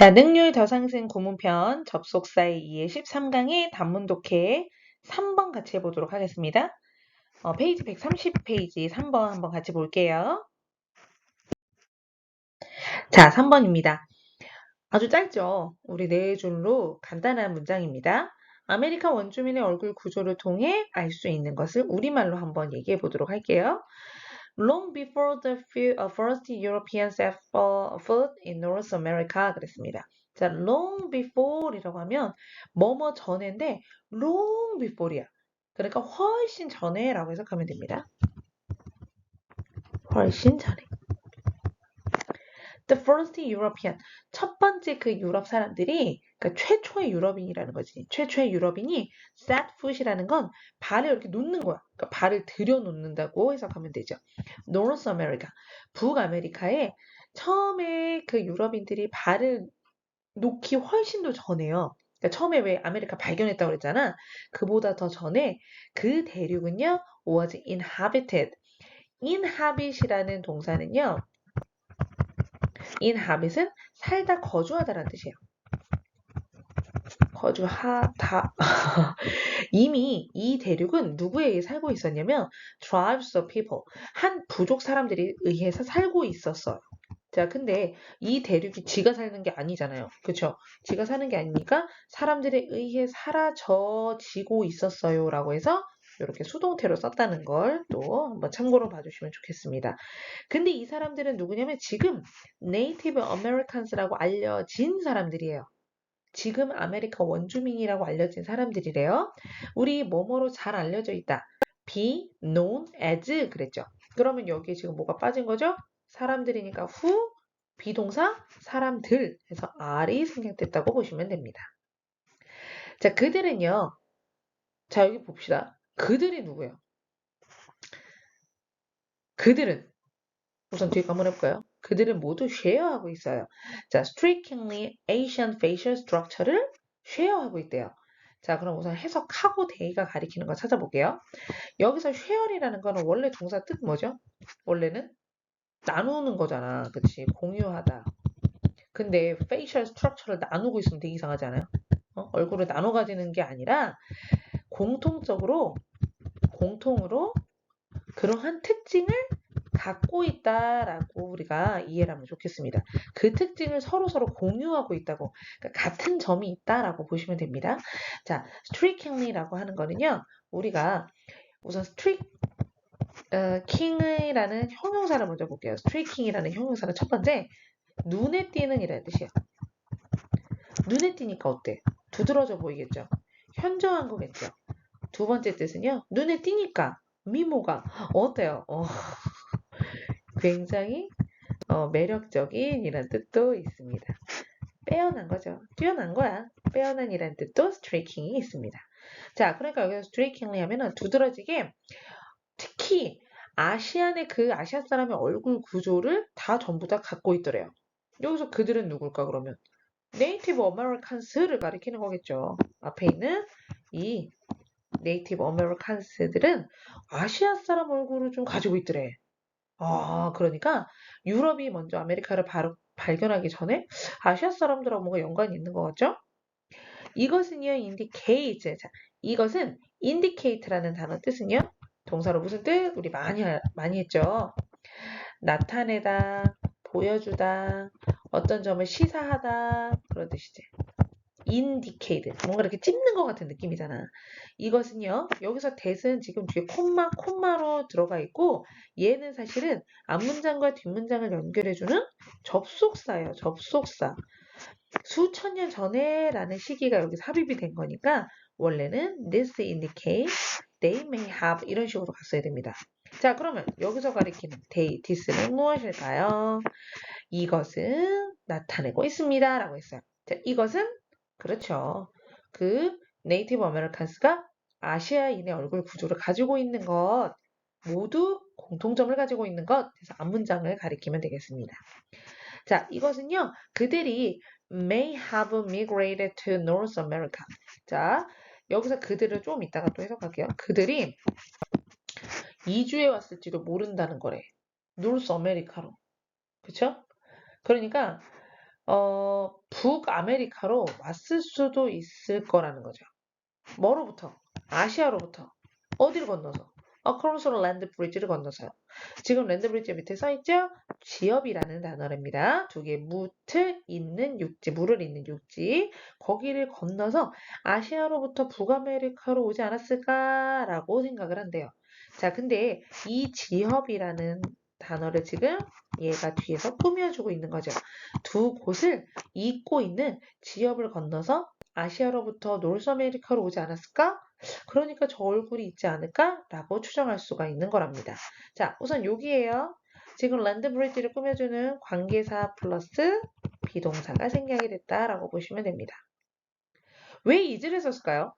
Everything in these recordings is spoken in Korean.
자, 능률 더 상승 구문편 접속사의 2의 13강의 단문 독해 3번 같이 해보도록 하겠습니다. 어, 페이지 130페이지 3번 한번 같이 볼게요. 자, 3번입니다. 아주 짧죠? 우리 네 줄로 간단한 문장입니다. 아메리카 원주민의 얼굴 구조를 통해 알 수 있는 것을 우리말로 한번 얘기해 보도록 할게요. Long before the uh, first Europeans set fo- foot in North America 그랬습니다. 자, long before이라고 하면 뭐뭐 전에인데 long before이야. 그러니까 훨씬 전에라고 해석하면 됩니다. 훨씬 전에. The first European 첫 번째 그 유럽 사람들이 그러니까 최초의 유럽인이라는 거지. 최초의 유럽인이 set foot이라는 건 발을 이렇게 놓는 거야. 그러니까 발을 들여 놓는다고 해석하면 되죠. North America 북아메리카에 처음에 그 유럽인들이 발을 놓기 훨씬 더 전에요. 그러니까 처음에 왜 아메리카 발견했다고 그랬잖아. 그보다 더 전에 그 대륙은요 was inhabited. inhabit이라는 동사는요 inhabit은 살다 거주하다라는 뜻이에요. 거주하다. 이미 이 대륙은 누구에 의해 살고 있었냐면 tribes of people. 한 부족 사람들이 의해서 살고 있었어요. 자, 근데 이 대륙이 지가 사는 게 아니잖아요. 그쵸? 지가 사는 게 아니니까 사람들에 의해 사라져지고 있었어요. 라고 해서 이렇게 수동태로 썼다는 걸 또 한번 참고로 봐주시면 좋겠습니다. 근데 이 사람들은 누구냐면 지금 네이티브 아메리칸스라고 알려진 사람들이에요. 지금 아메리카 원주민이라고 알려진 사람들이래요. 우리 뭐뭐로 잘 알려져 있다. be known as 그랬죠. 그러면 여기에 지금 뭐가 빠진 거죠? 사람들이니까 who 비동사 사람들 해서 R이 생략됐다고 보시면 됩니다. 자, 그들은요. 자, 여기 봅시다. 그들이 누구예요? 그들은 우선 뒤에 거 한번 해볼까요? 그들은 모두 쉐어하고 있어요. 자, strikingly Asian facial structure를 쉐어하고 있대요. 자, 그럼 우선 해석하고 대의가 가리키는 거 찾아볼게요. 여기서 쉐어이라는 거는 원래 동사 뜻 뭐죠? 원래는 나누는 거잖아. 그치? 공유하다. 근데 facial structure를 나누고 있으면 되게 이상하지 않아요? 어? 얼굴을 나눠 가지는 게 아니라 공통적으로 공통으로 그러한 특징을 갖고 있다라고 우리가 이해를 하면 좋겠습니다. 그 특징을 서로 서로 공유하고 있다고 그러니까 같은 점이 있다라고 보시면 됩니다. 자, strikingly라고 하는 거는요. 우리가 우선 strik 어, king이라는 형용사를 먼저 볼게요. striking이라는 형용사는 첫 번째 눈에 띄는 이라는 뜻이에요. 눈에 띄니까 어때? 두드러져 보이겠죠? 현저한 거겠죠? 두 번째 뜻은요. 눈에 띄니까 미모가 어때요? 어, 굉장히 어, 매력적인 이란 뜻도 있습니다. 빼어난 거죠. 뛰어난 거야. 빼어난 이란 뜻도 striking이 있습니다. 자, 그러니까 여기서 strikingly 하면은 두드러지게 특히 아시안의 그 아시아 사람의 얼굴 구조를 다 전부 다 갖고 있더래요. 여기서 그들은 누굴까 그러면 네이티브 어메리칸스를 가리키는 거겠죠. 앞에 있는 이 네이티브 어메리칸스들은 아시아 사람 얼굴을 좀 가지고 있더래. 아, 그러니까 유럽이 먼저 아메리카를 바로 발견하기 전에 아시아 사람들하고 뭔가 연관이 있는 것 같죠? 이것은요, indicate. 자, 이것은 indicate라는 단어 뜻은요, 동사로 무슨 뜻? 우리 많이 알- 많이 했죠. 나타내다, 보여주다, 어떤 점을 시사하다 그런 뜻이지. Indicate 뭔가 이렇게 찝는 것 같은 느낌이잖아. 이것은요 여기서 that은 지금 뒤에 콤마 콤마로 들어가 있고 얘는 사실은 앞문장과 뒷문장을 연결해주는 접속사예요. 접속사. 수천 년 전에 라는 시기가 여기 삽입이 된 거니까 원래는 this indicate they may have 이런 식으로 갔어야 됩니다. 자 그러면 여기서 가리키는 they, this는 무엇일까요? 이것은 나타내고 있습니다. 라고 했어요. 자, 이것은 그렇죠. 그 네이티브 아메리칸스가 아시아인의 얼굴 구조를 가지고 있는 것 모두 공통점을 가지고 있는 것 그래서 앞문장을 가리키면 되겠습니다. 자, 이것은요. 그들이 may have migrated to North America. 자, 여기서 그들을 좀 이따가 또 해석할게요. 그들이 이주해 왔을지도 모른다는 거래. North America로. 그쵸? 그러니까 어, 북아메리카로 왔을 수도 있을 거라는 거죠. 뭐로부터? 아시아로부터. 어디를 건너서? the land bridge를 건너서요. 지금 랜드 브리지 밑에 써 있죠? 지역이라는 단어입니다. 두 개, 무트 있는 육지, 물을 잇는 육지. 거기를 건너서 아시아로부터 북아메리카로 오지 않았을까라고 생각을 한대요. 자, 근데 이 지협이라는 단어를 지금 얘가 뒤에서 꾸며주고 있는 거죠. 두 곳을 잇고 있는 지역을 건너서 아시아로부터 노스아메리카로 오지 않았을까? 그러니까 저 얼굴이 있지 않을까 라고 추정할 수가 있는 거랍니다. 자, 우선 여기에요. 지금 랜드 브리지를 꾸며주는 관계사 플러스 비동사가 생략이 됐다라고 보시면 됩니다. 왜 이즈를 썼을까요?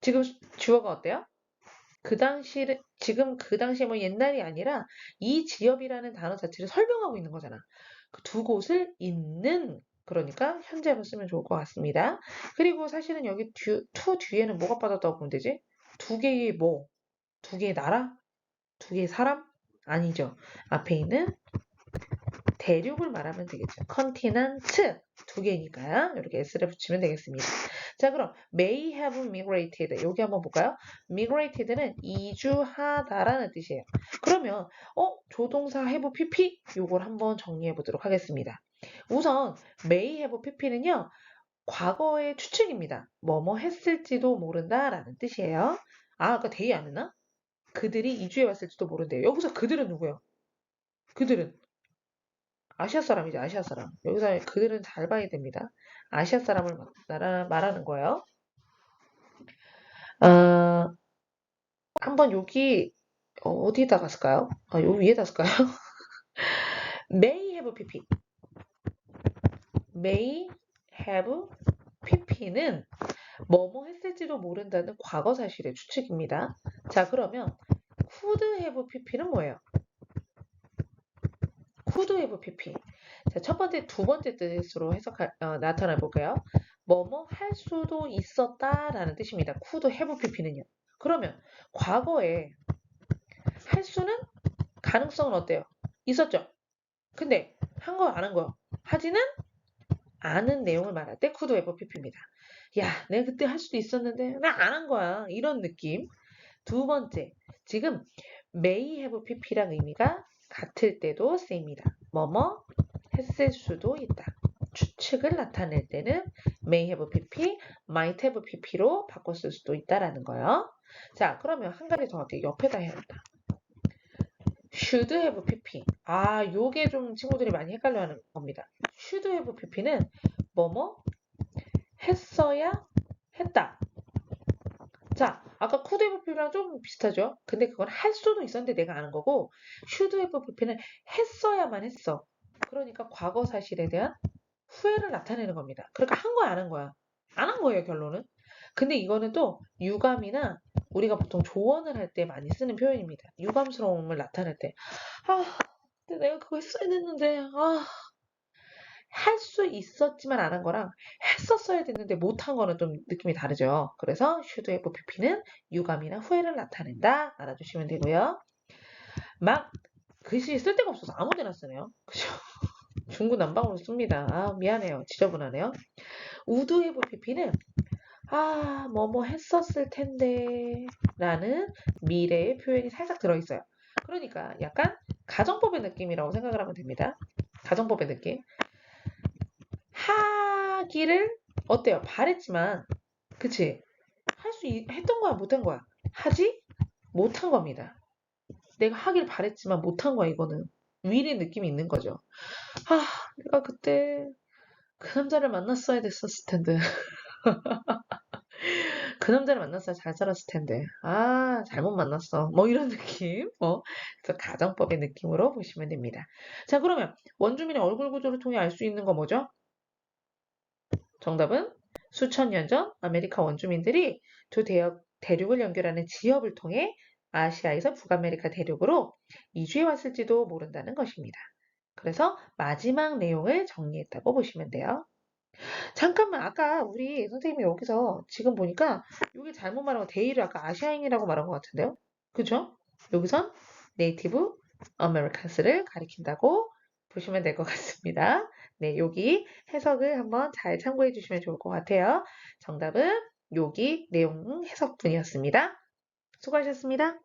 지금 주어가 어때요? 그 당시 지금 그 당시에 뭐 옛날이 아니라 이 지역이라는 단어 자체를 설명하고 있는 거잖아. 그 두 곳을 잇는 그러니까 현재로 쓰면 좋을 것 같습니다. 그리고 사실은 여기 뒤, 투 뒤에는 뭐가 빠졌다고 보면 되지? 두 개의 뭐? 두 개의 나라? 두 개의 사람? 아니죠. 앞에 있는 대륙을 말하면 되겠죠. 컨티넌트 두 개니까요. 이렇게 s를 붙이면 되겠습니다. 자 그럼 may have migrated 여기 한번 볼까요? migrated는 이주하다라는 뜻이에요. 그러면 어 조동사 have pp 요걸 한번 정리해 보도록 하겠습니다. 우선 may have pp는요. 과거의 추측입니다. 뭐뭐 했을지도 모른다라는 뜻이에요. 아 아까 대의 안 했나? 그들이 이주해 왔을지도 모른대요. 여기서 그들은 누구예요? 그들은 아시아 사람이죠. 아시아 사람. 여기서 그들은 잘 봐야 됩니다. 아시아 사람을 말하- 말하는 거예요. 어, 한번 여기 어, 어디다 갔을까요? 아, 요 위에다 쓸까요? may have pp. may have pp는 뭐뭐 했을지도 모른다는 과거 사실의 추측입니다. 자, 그러면 could have pp는 뭐예요? Have pp. 자, 첫 번째, 두 번째 뜻으로 해석할, 어, 나타내 볼게요. 뭐뭐 할 수도 있었다라는 뜻입니다. could have pp는요. 그러면 과거에 할 수는 가능성은 어때요? 있었죠. 근데 한 거 안 한 거요. 하지는 않은 내용을 말할 때 could have pp입니다. 야, 내가 그때 할 수도 있었는데 나 안 한 거야. 이런 느낌. 두 번째, 지금 may have pp랑 의미가 같을 때도 쓰입니다. 뭐뭐 했을 수도 있다. 추측을 나타낼 때는 may have pp, might have pp로 바꿨을 수도 있다라는 거예요. 자, 그러면 한 가지 더 할게요. 옆에다 해야겠다. should have pp. 아, 요게 좀 친구들이 많이 헷갈려 하는 겁니다. should have pp는 뭐뭐 했어야 했다. 자, 아까 have pp랑 좀 비슷하죠? 근데 그건 할 수도 있었는데 내가 아는 거고 should have 했어야만 했어. 그러니까 과거 사실에 대한 후회를 나타내는 겁니다. 그러니까 한 거야, 안 한 거야? 안 한 거예요, 결론은. 근데 이거는 또 유감이나 우리가 보통 조언을 할 때 많이 쓰는 표현입니다. 유감스러움을 나타낼 때. 아, 근데 내가 그거 했어야 됐는데, 아. 할 수 있었지만 안 한 거랑 했었어야 됐는데 못한 거는 좀 느낌이 다르죠. 그래서 should have pp는 유감이나 후회를 나타낸다. 알아주시면 되고요. 막 글씨 쓸 데가 없어서 아무 데나 쓰네요. 그죠? 중구난방으로 씁니다. 아, 미안해요. 지저분하네요. 우드 have pp는 아, 뭐 뭐 했었을 텐데 라는 미래의 표현이 살짝 들어있어요. 그러니까 약간 가정법의 느낌이라고 생각을 하면 됩니다. 가정법의 느낌. 하기를 어때요? 바랬지만 그치? 할 수 했던 거야 못한 거야? 하지 못한 겁니다. 내가 하길 바랬지만 못한 거야 이거는 위의 느낌이 있는 거죠. 아 내가 그때 그 남자를 만났어야 됐었을 텐데 그 남자를 만났어야 잘 살았을 텐데 아 잘못 만났어 뭐 이런 느낌 뭐 그래서 가정법의 느낌으로 보시면 됩니다. 자 그러면 원주민의 얼굴 구조를 통해 알 수 있는 거 뭐죠? 정답은 수천 년 전 아메리카 원주민들이 두 대역, 대륙을 연결하는 지역을 통해 아시아에서 북아메리카 대륙으로 이주해 왔을지도 모른다는 것입니다. 그래서 마지막 내용을 정리했다고 보시면 돼요. 잠깐만 아까 우리 선생님이 여기서 지금 보니까 여기 잘못 말한 거 데이를 아까 아시아인이라고 말한 것 같은데요? 그죠? 여기선 네이티브 아메리칸스를 가리킨다고 보시면 될 것 같습니다. 네, 여기 해석을 한번 잘 참고해 주시면 좋을 것 같아요. 정답은 여기 내용 해석분이었습니다. 수고하셨습니다.